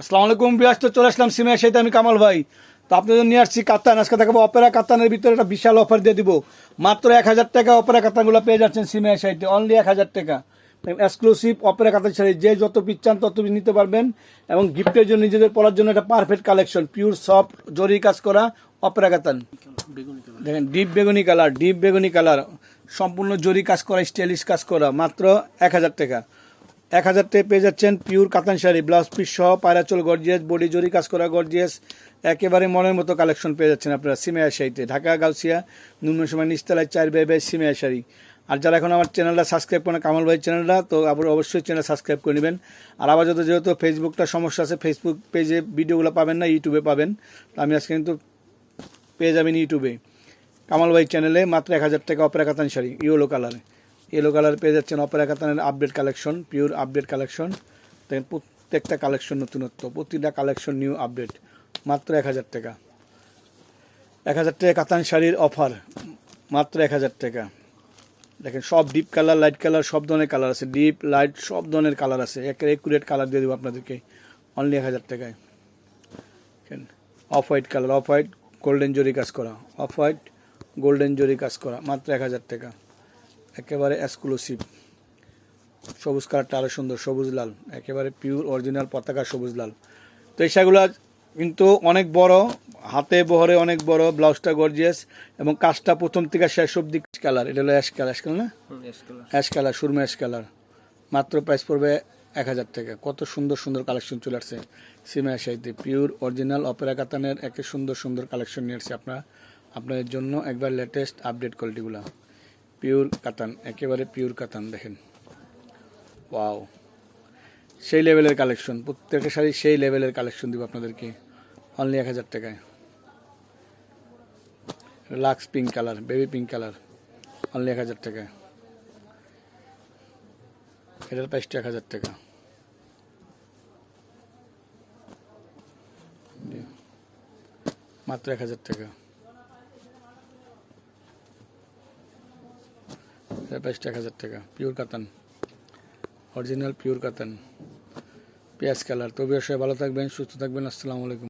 আসসালামু আলাইকুম বিয়াস তো চলে আসলাম সিমের সাথে আমি কামাল ভাই। তো আপনাদের নিয়ে আসছি কাতান। আজকে দেখাবো অপেরা কাতানের ভিতরে একটা বিশাল অফার দিয়ে দিব। মাত্র এক হাজার টাকা অপেরা কাতানগুলো পেয়ে যাচ্ছেন সিমের সাইটে। অনলি এক হাজার টাকা। এক্সক্লুসিভ অপেরা কাতান শাড়ি যে যত পিস চান তত পিস নিতে পারবেন। এবং গিফটের জন্য নিজেদের পড়ার জন্য একটা পারফেক্ট কালেকশন পিওর সফট জরি কাজ করা অপেরা কাতান। দেখেন ডিপ বেগুনি কালার ডিপ বেগুনি কালার সম্পূর্ণ জরি কাজ করা স্টাইলিশ কাজ করা। মাত্র এক হাজার টাকা। এক হাজার টাকা পেয়ে যাচ্ছেন পিওর কাতান শাড়ি ব্লাউজ পিস সহ পায়রাচল গর্জিয়াস বডি জরি কাজ করা গর্জিয়াস একেবারে মনের মতো কালেকশন পেয়ে যাচ্ছেন আপনারা সিমেয়া শাড়িতে। ঢাকা, গাউসিয়া নুন সময় নিচতলায় চার বে বে সিমেয়া শাড়ি। আর যারা এখন আমার চ্যানেলটা সাবস্ক্রাইব করেন কামাল ভাই চ্যানেলটা তো আবার অবশ্যই চ্যানেল সাবস্ক্রাইব করে নেবেন। আর আবার যত যেহেতু ফেসবুকটা সমস্যা আছে ফেসবুক পেজে ভিডিওগুলো পাবেন না ইউটিউবে পাবেন। তো আমি আজকে কিন্তু পেয়ে যাবেন ইউটিউবে কামাল ভাই চ্যানেলে মাত্র এক হাজার টাকা opera katan sari yellow colour yellow colour পেয়ে যাচ্ছেন Opera কাতানের update collection pure update collection দেখেন প্রত্যেকটা কালেকশন নতুনত্ব, প্রতিটা কালেকশন নিউ আপডেট মাত্র এক হাজার টাকা। এক হাজার টাকা কাতান শাড়ির অফার মাত্র এক হাজার টাকা। দেখেন সব ডিপ কালার লাইট কালার সব ধরনের কালার আছে। ডিপ লাইট সব ধরনের কালার আছে। একের একুরেট কালার দিয়ে দেবো আপনাদেরকে। অনলি এক হাজার টাকায়। Off white colour off white golden zari কাজ করা। অফ হোয়াইট গোল্ডেন জরি কাজ করা। মাত্র এক হাজার টাকা। একেবারে এক্সক্লুসিভ সবুজ কালারটা আরও সুন্দর সবুজ লাল। একেবারে পিওর অরিজিনাল পতাকা সবুজ লাল। তো এই শাড়িগুলো কিন্তু অনেক বড় হাতে বহরে অনেক বড় ব্লাউজটা গর্জিয়াস এবং কাজটা প্রথম থেকে শেষ অব্দি কালার এটা হলো অ্যাশ কালার অ্যাশ কালার না? অ্যাশ কালার সুরমা অ্যাশ কালার মাত্র প্রাইস পড়বে এক হাজার টাকা। কত সুন্দর সুন্দর কালেকশন চলে আসছে সিমা শাড়িতে। পিওর অরিজিনাল অপেরা কাতানের একে সুন্দর সুন্দর কালেকশন নিয়ে আসছে আপনার। আপনাদের জন্য একবার লেটেস্ট আপডেট কোয়ালিটিগুলো পিওর কাতান একেবারে পিওর কাতান দেখেন। ওয়াও সেই লেভেলের কালেকশন প্রত্যেকটা শাড়ি সেই লেভেলের কালেকশন দিব আপনাদেরকে। অনলি এক হাজার টাকায়। Lux pink colour baby pink colour only এক হাজার টাকায়। এটার প্রাইসটা এক হাজার টাকা। মাত্র এক হাজার টাকা। এটার প্রাইসটা এক হাজার টাকা পিওর কাতান অরিজিনাল পিওর কাতান পেঁয়াজ কালার তবে সবাই ভালো থাকবেন, সুস্থ থাকবেন, আসসালামু আলাইকুম।